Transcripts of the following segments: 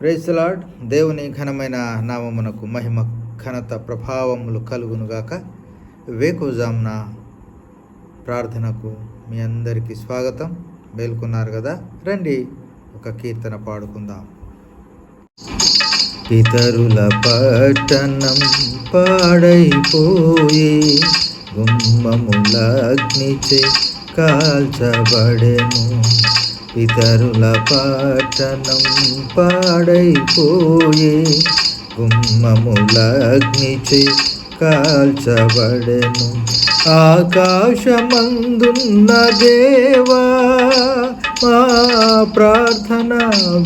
ప్రైస్లాడ్ దేవుని ఘనమైన నామమునకు మహిమ ఘనత ప్రభావములు కలుగునుగాక వేకుజామున ప్రార్థనకు మీ అందరికీ స్వాగతం. మేల్కొన్నారు కదా? రండి ఒక కీర్తన పాడుకుందాం. పితరుల పట్టణం పాడైపోయి గుమ్మములగ్నిచే కాల్చబడెను. ఇతరుల పాటనం పాడైపోయే గుమ్మములగ్నిచే కాల్చబడెను. ఆకాశమందున్న దేవా మా ప్రార్థన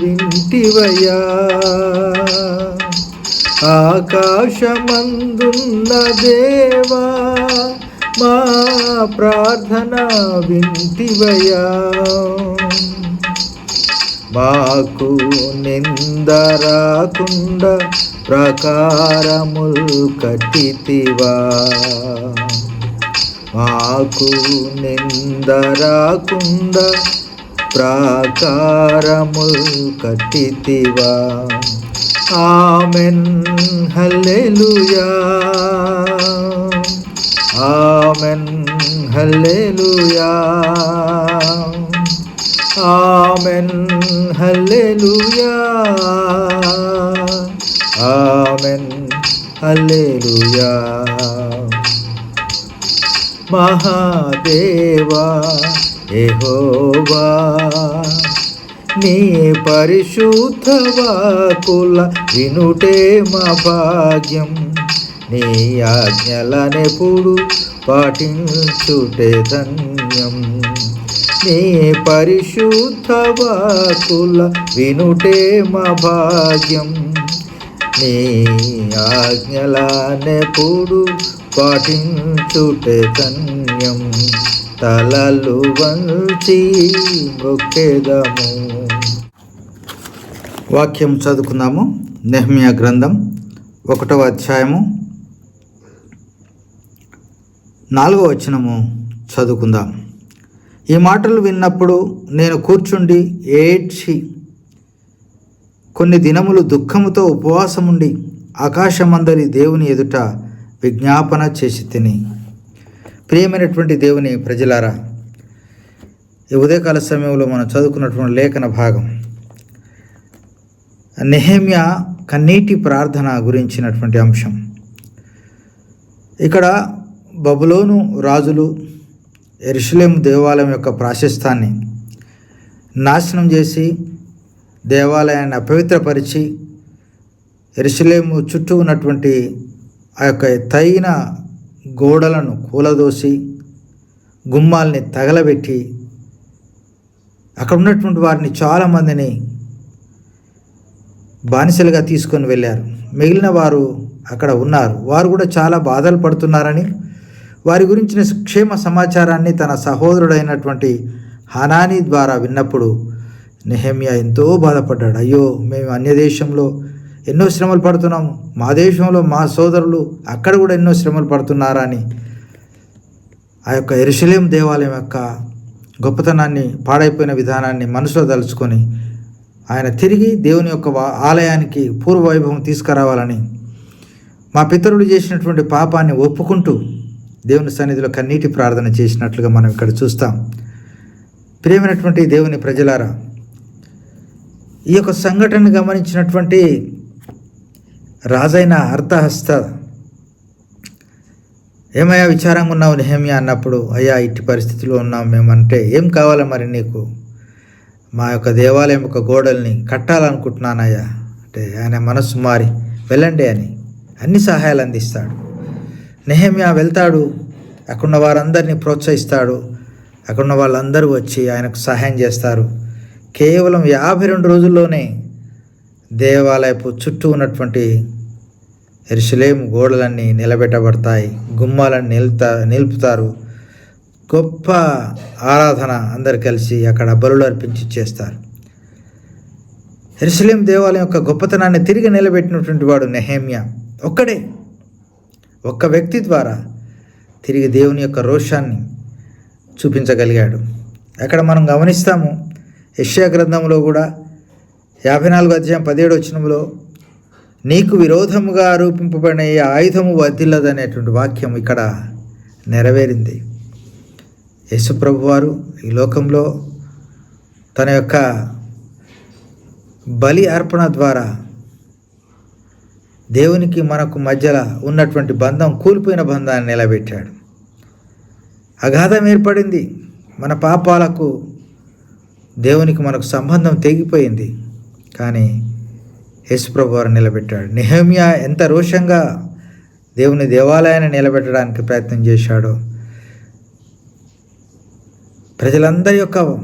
వింటివయా ఆకాశమందున్న దేవా మా ప్రార్థన వింటివయా మాకు నిందరాకుండా ప్రకారముల్ కట్టితివా. మాకు నిందరాకుండా ప్రాకారముల్ కట్టితివా. Amen hallelujah. Amen. Hallelujah. Amen. Hallelujah. Amen. Hallelujah. Mahadeva యెహోవా నీ పరిశుద్ధ వాకుల వినుటే మా భాగ్యం. నీ ఆజ్ఞలనెప్పుడు పాటించుటే ధన్యం. నీ పరిశుద్ధ వాకుల వినుటే మా భాగ్యం. నీ ఆజ్ఞలనెప్పుడు పాటించుటే ధన్యం. తలలు వంచి మొక్కేదము. వాక్యం చదువుకుందాము. నెహ్మియా గ్రంథం ఒకటవ అధ్యాయము నాలుగవ వచనము చదువుకుందాం. ఈ మాటలు విన్నప్పుడు నేను కూర్చుండి ఏడ్చి కొన్ని దినములు దుఃఖముతో ఉపవాసముండి ఆకాశమందరి దేవుని ఎదుట విజ్ఞాపన చేసి తిని. ప్రియమైనటువంటి దేవుని ప్రజలారా ఈ ఉదయకాల సమయంలో మనం చదువుకున్నటువంటి లేఖన భాగం నెహేమ్యా కన్నీటి ప్రార్థన గురించినటువంటి అంశం. ఇక్కడ బబులోను రాజులు ఎరుషులేం దేవాలయం యొక్క ప్రాశస్తాన్ని నాశనం చేసి దేవాలయాన్ని అపవిత్రపరిచి ఎరుసలేము చుట్టూ ఉన్నటువంటి ఆ యొక్క తగిన గోడలను కూలదోసి గుమ్మాల్ని తగలబెట్టి అక్కడ ఉన్నటువంటి వారిని చాలామందిని బానిసలుగా తీసుకొని వెళ్ళారు. మిగిలిన వారు అక్కడ ఉన్నారు. వారు కూడా చాలా బాధలు పడుతున్నారని వారి గురించిన క్షేమ సమాచారాన్ని తన సహోదరుడైనటువంటి హనాని ద్వారా విన్నప్పుడు నెహమ్యా ఎంతో బాధపడ్డాడు. అయ్యో మేము అన్య దేశంలో ఎన్నో శ్రమలు పడుతున్నాం. మా దేశంలో మా సోదరులు అక్కడ కూడా ఎన్నో శ్రమలు పడుతున్నారా అని ఆ యొక్క ఎరుశలేం దేవాలయం యొక్క గొప్పతనాన్ని పాడైపోయిన విధానాన్ని మనసులో తలుచుకొని ఆయన తిరిగి దేవుని యొక్క ఆలయానికి పూర్వ వైభవం తీసుకురావాలని మా పితరులు చేసినటువంటి పాపాన్ని ఒప్పుకుంటూ దేవుని సన్నిధిలో కన్నీటి ప్రార్థన చేసినట్లుగా మనం ఇక్కడ చూస్తాం. ప్రియమైనటువంటి దేవుని ప్రజలారా ఈ యొక్క సంఘటన గమనించినటువంటి రాజైన అర్థహస్త ఏమయ్యా విచారంగా ఉన్నావు నెహమ్యా అన్నప్పుడు అయ్యా ఇట్టి పరిస్థితిలో ఉన్నాం మేమంటే ఏం కావాలా మరి నీకు? మా యొక్క దేవాలయం యొక్క గోడల్ని కట్టాలనుకుంటున్నానయ్యా. అంటే ఆయన మనస్సు మారి వెళ్ళండి అని అన్ని సహాయాలు అందిస్తాడు. నెహమ్యా వెళ్తాడు. అక్కడున్న వారందరినీ ప్రోత్సహిస్తాడు. అక్కడున్న వాళ్ళందరూ వచ్చి ఆయనకు సహాయం చేస్తారు. కేవలం యాభై రెండు రోజుల్లోనే దేవాలయపు చుట్టూ ఉన్నటువంటి ఎరుసలేం గోడలన్నీ నిలబెట్టబడతాయి. గుమ్మాలను నిలుతా నిలుపుతారు. గొప్ప ఆరాధన అందరు కలిసి అక్కడ బలులు అర్పించి చేస్తారు. ఎరుసలేం దేవాలయం యొక్క గొప్పతనాన్ని తిరిగి నిలబెట్టినటువంటి వాడు నెహేమ్య. ఒక్కడే. ఒక్క వ్యక్తి ద్వారా తిరిగి దేవుని యొక్క రోషాన్ని చూపించగలిగాడు. అక్కడ మనం గమనిస్తాము యష్యా గ్రంథంలో కూడా యాభై నాలుగు అధ్యాయం పదిహేడు వచ్చినంలో నీకు విరోధముగా ఆరోపింపబడిన ఏ ఆయుధము వర్ధిల్లదనేటువంటి వాక్యం ఇక్కడ నెరవేరింది. యేసుప్రభు వారు ఈ లోకంలో తన యొక్క బలి అర్పణ ద్వారా దేవునికి మనకు మధ్యలో ఉన్నటువంటి బంధం కూలిపోయిన బంధాన్ని నిలబెట్టాడు. అగాధం ఏర్పడింది. మన పాపాలకు దేవునికి మనకు సంబంధం తెగిపోయింది. కానీ యేసుప్రభు వారు నిలబెట్టాడు. నెహమియా ఎంత రోషంగా దేవుని దేవాలయాన్ని నిలబెట్టడానికి ప్రయత్నం చేశాడో. ప్రజలందరి యొక్క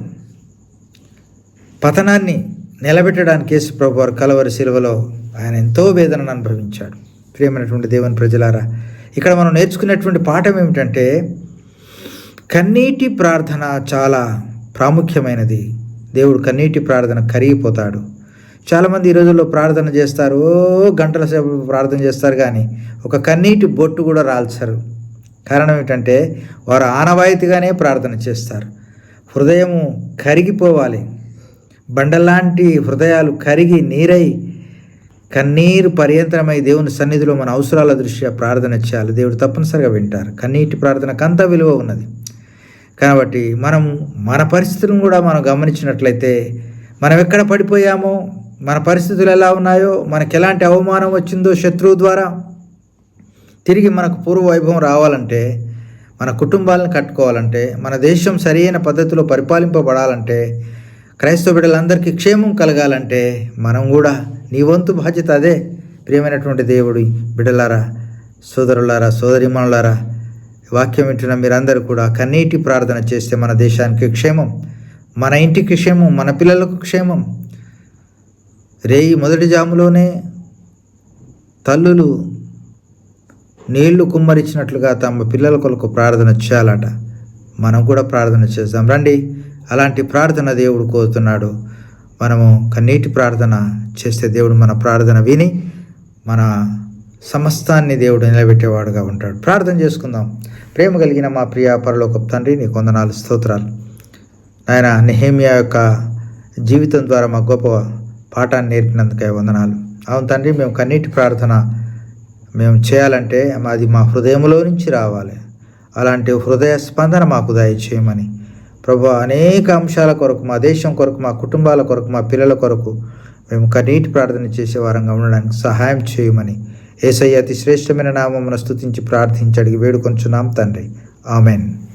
పతనాన్ని నిలబెట్టడానికి యేసుప్రభు వారు కలవరి శిలువలో ఆయన ఎంతో వేదనను అనుభవించాడు. ప్రియమైనటువంటి దేవుని ప్రజలారా ఇక్కడ మనం నేర్చుకునేటువంటి పాఠం ఏమిటంటే కన్నీటి ప్రార్థన చాలా ప్రాముఖ్యమైనది. దేవుడు కన్నీటి ప్రార్థన కరిగిపోతాడు. చాలామంది ఈ రోజుల్లో ప్రార్థన చేస్తారు ఓ గంటల సేపు ప్రార్థన చేస్తారు కానీ ఒక కన్నీటి బొట్టు కూడా రాల్చరు. కారణం ఏమిటంటే వారు ఆనవాయితీగానే ప్రార్థన చేస్తారు. హృదయము కరిగిపోవాలి. బండలాంటి హృదయాలు కరిగి నీరై కన్నీరు పర్యంతరమై దేవుని సన్నిధిలో మన అవసరాల దృష్ట్యా ప్రార్థన చేయాలి. దేవుడు తప్పనిసరిగా వింటారు. కన్నీటి ప్రార్థనకు అంత విలువ ఉన్నది. కాబట్టి మనం మన పరిస్థితులను కూడా మనం గమనించినట్లయితే మనం ఎక్కడ పడిపోయామో మన పరిస్థితులు ఎలా ఉన్నాయో మనకు ఎలాంటి అవమానం వచ్చిందో శత్రువు ద్వారా తిరిగి మనకు పూర్వ వైభవం రావాలంటే మన కుటుంబాలను కట్టుకోవాలంటే మన దేశం సరైన పద్ధతిలో పరిపాలింపబడాలంటే క్రైస్తవ బిడ్డలందరికీ క్షేమం కలగాలంటే మనం కూడా నీ వంతు బాధ్యత అదే. ప్రియమైనటువంటి దేవుడి బిడ్డలారా సోదరులారా సోదరిమణులారా వాక్యం వింటున్న మీరందరూ కూడా కన్నీటి ప్రార్థన చేస్తే మన దేశానికి క్షేమం మన ఇంటికి క్షేమం మన పిల్లలకు క్షేమం. రేయి మొదటి జాములోనే తల్లులు నీళ్ళు కుమ్మరిచినట్లుగా తమ పిల్లల కొరకు ప్రార్థన చేయాలట. మనం కూడా ప్రార్థన చేద్దాం. రండి అలాంటి ప్రార్థన దేవుడు కోరుతున్నాడు. మనము కన్నీటి ప్రార్థన చేస్తే దేవుడు మన ప్రార్థన విని మన సమస్తాన్ని దేవుడు నిలబెట్టేవాడుగా ఉంటాడు. ప్రార్థన చేసుకుందాం. ప్రేమ కలిగిన మా ప్రియ పరలోక తండ్రి నీ కొందనాలు స్తోత్రాలు. ఆయన నెహేమియా యొక్క జీవితం ద్వారా మా గొప్ప పాఠాన్ని నేర్పినందుకే వందనాలు. అవును తండ్రి మేము కన్నీటి ప్రార్థన మేము చేయాలంటే అది మా హృదయంలో నుంచి రావాలి. అలాంటి హృదయ స్పందన మాకు దయచేయమని ప్రభు అనేక అంశాల కొరకు మా దేశం కొరకు మా కుటుంబాల కొరకు మా పిల్లల కొరకు మేము కన్నీటి ప్రార్థన చేసే వారంగా ఉండడానికి సహాయం చేయమని ఏసయ్య అతి శ్రేష్టమైన నామమును స్థుతించి ప్రార్థించి అడిగి వేడుకొంచున్నాం తండ్రి. ఆమెన్.